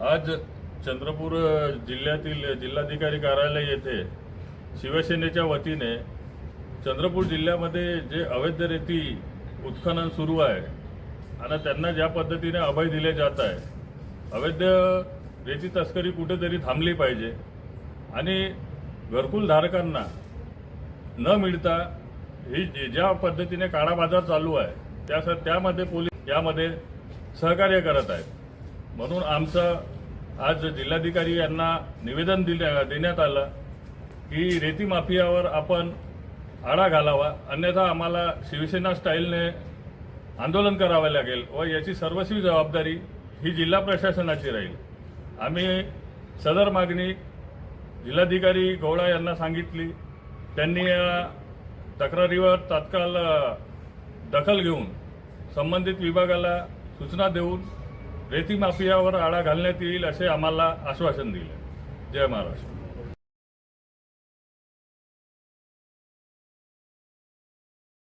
आज चंद्रपूर जिल्ह्यातील जिल्हाधिकारी कार्यालय येथे शिवसेनेच्या वतीने चंद्रपूर जिल्ह्यामध्ये जे अवैध रेती उत्खनन सुरू आहे आणि त्यांना ज्या पद्धतीने अभय दिले जात आहे अवैध रेती तस्करी कुठेतरी थांबली पाहिजे आणि घरकुल धारकांना न मिळता ही ज्या पद्धतीने काळा बाजार चालू आहे त्या त्यामध्ये पोलीस यामध्ये सहकार्य करत आहेत. म्हणून आमचं आज जिल्हाधिकारी यांना निवेदन दिल्या देण्यात आलं की रेती माफियावर आपण आळा घालावा अन्यथा आम्हाला शिवसेना स्टाईलने आंदोलन करावे लागेल व याची सर्वस्वी जबाबदारी ही जिल्हा प्रशासनाची राहील. आम्ही सदर मागणी जिल्हाधिकारी गौडा यांना सांगितली. त्यांनी या तक्रारीवर तात्काळ दखल घेऊन संबंधित विभागाला सूचना देऊन रेती माफियावर आळा घालण्यात येईल असे आम्हाला आश्वासन दिले. जय महाराष्ट्र.